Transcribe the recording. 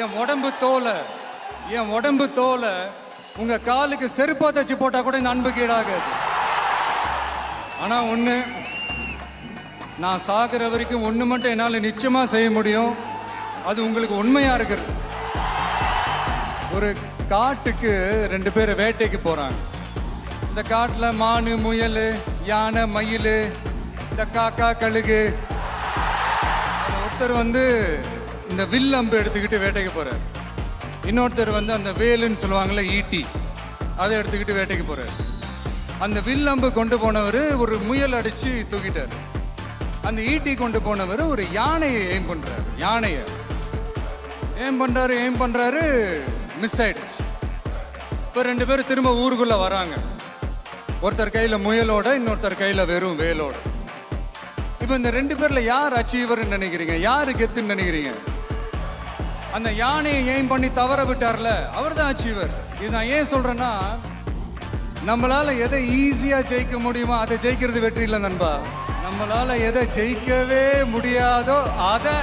என் உடம்பு தோலை என் உடம்பு தோலை உங்க காலுக்கு செருப்பா தச்சு போட்டா கூட இந்த அன்பு கீழாகாது. ஆனா ஒண்ணு நான் சாகிற வரைக்கும் ஒண்ணு மட்டும் என்னால் நிச்சயமா செய்ய முடியும். அது உங்களுக்கு உண்மையா இருக்கிறது. ஒரு காட்டுக்கு ரெண்டு பேர் வேட்டைக்கு போறாங்க. இந்த காட்டில் மானு முயல் யானை மயில் இந்த காக்கா கழுகு. ஒருத்தர் வந்து இந்த வில் அம்பு எடுத்துக்கிட்டு வேட்டைக்கு போகிறார் இன்னொருத்தர் வந்து அந்த வேலுன்னு சொல்லுவாங்கல்ல ஈட்டி அதை எடுத்துக்கிட்டு வேட்டைக்கு போகிறார் அந்த வில் அம்பு கொண்டு போனவர் ஒரு முயல் அடித்து தூக்கிட்டார். அந்த ஈட்டி கொண்டு போனவர் ஒரு யானையை எய்ம் பண்ணுறாரு யானையை. ஏம் பண்ணுறாரு ஏம் பண்ணுறாரு மிஸ் ஆயிடுச்சு. இப்போ ரெண்டு பேரும் திரும்ப ஊருக்குள்ளே வராங்க. ஒருத்தர் கையில் முயலோட இன்னொருத்தர் கையில் வெறும் வேலோட. இப்போ இந்த ரெண்டு பேரில் யார் அச்சீவர்னு நினைக்கிறீங்க? யார் கெத்துன்னு நினைக்கிறீங்க? அந்த யானையை எய்ம் பண்ணி தவற விட்டார்ல அவர் தான் அச்சீவர் இது நான் ஏன் சொல்றேன்னா நம்மளால எதை ஈஸியா ஜெயிக்க முடியுமோ அதை ஜெயிக்கிறது வெற்றி இல்லை நண்பா. நம்மளால எதை ஜெயிக்கவே முடியாதோ அதை